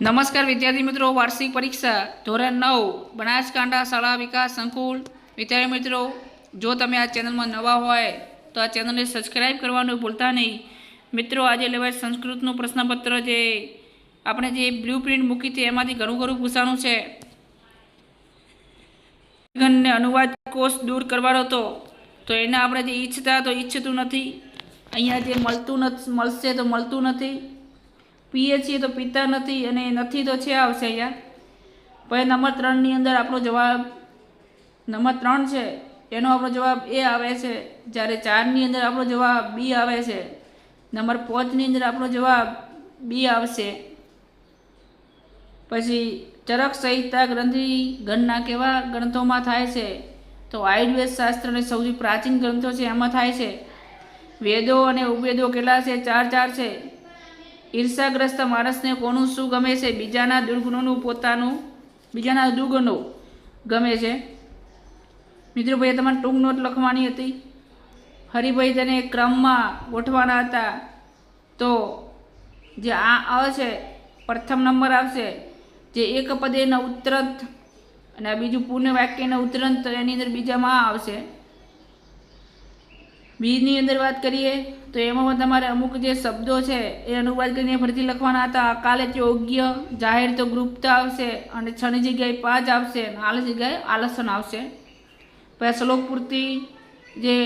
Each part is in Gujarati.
નમસ્કાર વિદ્યાર્થી મિત્રો, વાર્ષિક પરીક્ષા ધોરણ નવ, બનાસકાંઠા શાળા વિકાસ સંકુલ. વિદ્યાર્થી મિત્રો, જો તમે આ ચેનલમાં નવા હોય, તો આ ચેનલને સબસ્ક્રાઈબ કરવાનું ભૂલતા નહીં. મિત્રો, આજે લેવાય સંસ્કૃતનું પ્રશ્નપત્ર જે આપણે જે બ્લુ પ્રિન્ટ મૂકી હતી, એમાંથી ઘણું ઘણું પૂછાનું છે. ને અનુવાદ કોષ દૂર કરવાનો હતો, તો એને આપણે જે ઈચ્છતા તો ઈચ્છતું નથી. અહીંયા જે મળતું નથી, મળશે તો મળતું નથી. પીએ છીએ તો પીતા નથી અને નથી તો છે આવશે અહીંયા પછી નંબર ત્રણની અંદર આપણો જવાબ, નંબર ત્રણ છે, એનો આપણો જવાબ એ આવે છે. જ્યારે ચારની અંદર આપણો જવાબ બી આવે છે. નંબર પાંચની અંદર આપણો જવાબ બી આવશે. પછી ચરક સંહિતા ગ્રંથિ ગણના કેવા ગ્રંથોમાં થાય છે? તો આયુર્વેદ શાસ્ત્રને સૌથી પ્રાચીન ગ્રંથો છે, એમાં થાય છે. વેદો અને ઉપવેદો કેટલા છે? ચાર ચાર છે. ઈર્ષાગ્રસ્ત માણસને કોનું શું ગમે છે? બીજાના દુર્ગુણોનું, પોતાનું, બીજાના દુર્ગુણો ગમે છે? મિત્રો તમારે ટૂંક નોટ લખવાની હતી. હરિભાઈ તેને ક્રમમાં ગોઠવાના હતા. તો જે આ અ છે, પ્રથમ નંબર આવશે. જે એક પદેના ઉત્તરંત અને બીજું પૂર્ણ વાક્યના ઉત્તરંત એની અંદર બીજામાં આવશે. બીજની અંદર વાત કરીએ, તો એમાં તમારે અમુક જે શબ્દો છે, એ અનુવાદ કરીને ફરીથી લખવાના હતા. કાલે યોગ્ય જાહેર તો ગ્રુપતા આવશે અને છની જગ્યાએ પાંચ આવશે અને આલસ જગ્યાએ આલસન આવશે. પછી શ્લોક પૂરતી જે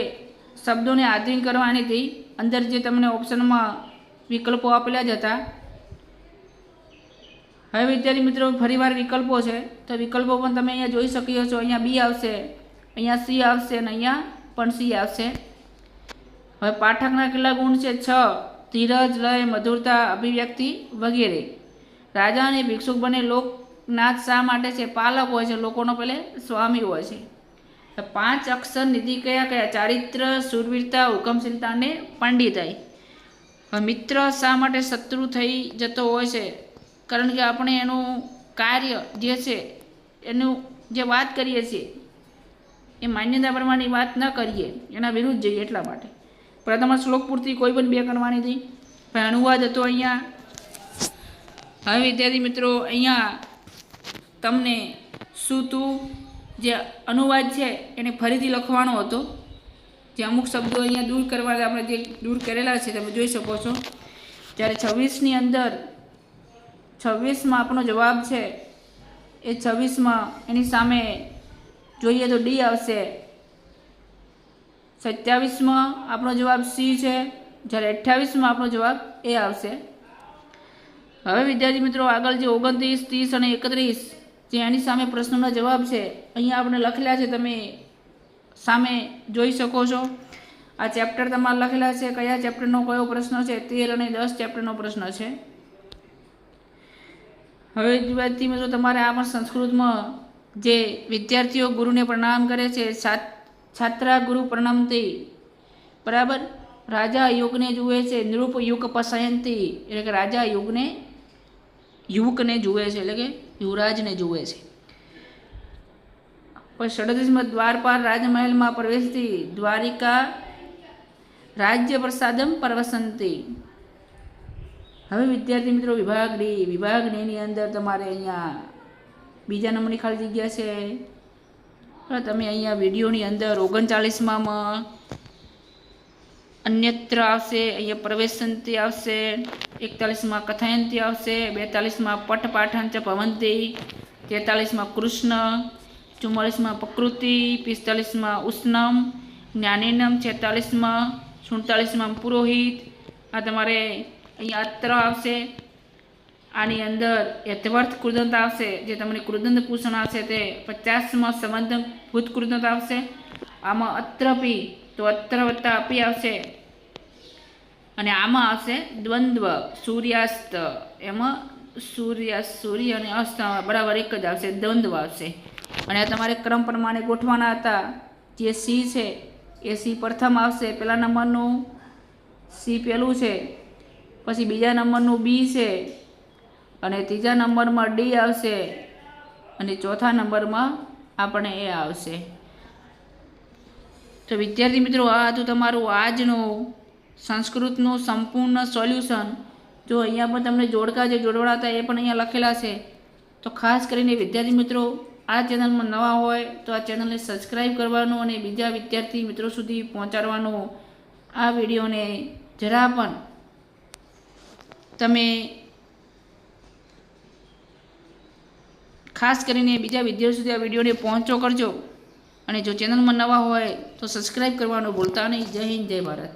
શબ્દોને આધીન કરવાની હતી. અંદર જે તમને ઓપ્શનમાં વિકલ્પો આપેલા જ હતા. હવે વિદ્યાર્થી મિત્રો, ફરીવાર વિકલ્પો છે. તો વિકલ્પો પણ તમે અહીંયા જોઈ શકીએ છો અહીંયા બી આવશે, અહીંયા સી આવશે અને અહીંયા પણ સી આવશે. હવે પાઠકના કેટલા ગુણ છે? છ. ધીરજ, લય, મધુરતા, અભિવ્યક્તિ વગેરે. રાજા અને ભિક્ષુક બંને લોકનાથ શા માટે છે? પાલક હોય છે. લોકોનો પેલે સ્વામી હોય છે. પાંચ અક્ષર નિધિ કયા કયા? ચારિત્ર, સુરવીરતા હુકમશીલતા અને પંડિતાઈ મિત્ર શા માટે શત્રુ થઈ જતો હોય છે? કારણ કે આપણે એનું કાર્ય જે છે, એનું જે વાત કરીએ છીએ, એ માન્યતા પ્રમાણેની વાત ન કરીએ. એના વિરુદ્ધ જઈએ એટલા માટે. પ્રથમ શ્લોક પૂરતી કોઈ પણ બે કરવાની હતી. પણ અનુવાદ હતો અહીંયા. હવે વિદ્યાર્થી મિત્રો, અહીંયા તમને શું તું જે અનુવાદ છે એને ફરીથી લખવાનો હતો. જે અમુક શબ્દો અહીંયા દૂર કરવા આપણે જે દૂર કરેલા છે તમે જોઈ શકો છો. જ્યારે છવ્વીસની અંદર છવ્વીસમાં આપણો જવાબ છે, એ છવ્વીસમાં એની સામે જોઈએ તો ડી આવશે. સત્યાવીસમાં આપણો જવાબ સી છે. જ્યારે અઠ્યાવીસમાં આપણો જવાબ એ આવશે. હવે વિદ્યાર્થી મિત્રો આગળ જે ઓગણત્રીસ, ત્રીસ અને એકત્રીસ, જે એની સામે પ્રશ્નોના જવાબ છે, અહીંયા આપણે લખેલા છે, તમે સામે જોઈ શકો છો. આ ચેપ્ટર તમારે લખેલા છે, કયા ચેપ્ટરનો કયો પ્રશ્ન છે, તેર અને દસ ચેપ્ટરનો પ્રશ્ન છે. હવે વિદ્યાર્થી મિત્રો તમારે આ પણ સંસ્કૃતમાં જે વિદ્યાર્થીઓ ગુરુને પ્રણામ કરે છે, સાત છાત્રા ગુરુ પ્રણમતી. બરાબર? રાજા યુગને જુએ છે, નૃપ યુગ પસયંતી. એટલે કે રાજા યુગને યુવકને જુએ છે, એટલે કે યુવરાજને જુએ છે. પછી સડત્રીસમાં દ્વારપાર રાજમહેલમાં પ્રવેશતી દ્વારિકા રાજ્ય પ્રસાદમ પરવસંતી. હવે વિદ્યાર્થી મિત્રો વિભાગ ડી વિભાગ ડીની અંદર તમારે અહીંયા બીજા નંબરની ખાલી જગ્યા છે. તમે અહીંયા વિડીયોની અંદર ઓગણચાલીસમાં અન્યત્ર આવશે, અહીંયા પ્રવેશંતિ આવશે, એકતાલીસમાં કથાયંતિ આવશે, બેતાલીસમાં પટપાઠન ચ ભવંતી, તેતાલીસમાં કૃષ્ણ, ચુમ્માલીસમાં પ્રકૃતિ, પિસ્તાલીસમાં ઉષ્ણમ, જ્ઞાનીનમ, છેતાલીસમાં સુડતાલીસમાં પુરોહિત, આ તમારે અહીંયા અત્ર આવશે. આની અંદર યથવર્થ કૃદંત આવશે, જે તમને કૃદંત પૂષણ આવશે તે પચાસમાં સંબંધ ભૂત કૃદંત આવશે. આમાં અત્રપી તો અત્ર વત્તા અપી આવશે. અને આમાં આવશે દ્વંદ્વ, સૂર્યાસ્ત. એમાં સૂર્ય સૂર્ય અને અસ્ત બરાબર એક જ આવશે, દ્વંદ્વ આવશે. અને તમારે ક્રમ પ્રમાણે ગોઠવાના હતા. જે સી છે, એ સી પ્રથમ આવશે, પહેલા નંબરનું સી પહેલું છે. પછી બીજા નંબરનું બી છે. અને ત્રીજા નંબરમાં ડી આવશે અને ચોથા નંબરમાં આપણે એ આવશે. તો વિદ્યાર્થી મિત્રો, આ હતું તમારું આજનું સંસ્કૃતનું સંપૂર્ણ સોલ્યુશન. જો અહીંયા પણ તમને જોડકા જે જોડવાના હતા એ પણ અહીંયા લખેલા છે. તો ખાસ કરીને વિદ્યાર્થી મિત્રો, આ ચેનલમાં નવા હોય તો આ ચેનલને સબસ્ક્રાઈબ કરવાનું અને બીજા વિદ્યાર્થી મિત્રો સુધી પહોંચાડવાનું આ વિડીયોને જરા પણ તમે ખાસ કરીને બીજા વિદ્યાર્થીઓ સુધી આ વિડીયોને પહોંચો કરજો. અને જો ચેનલમાં નવા હોય તો સબસ્ક્રાઈબ કરવાનું ભૂલતા નહીં. જય હિન્દ, જય ભારત.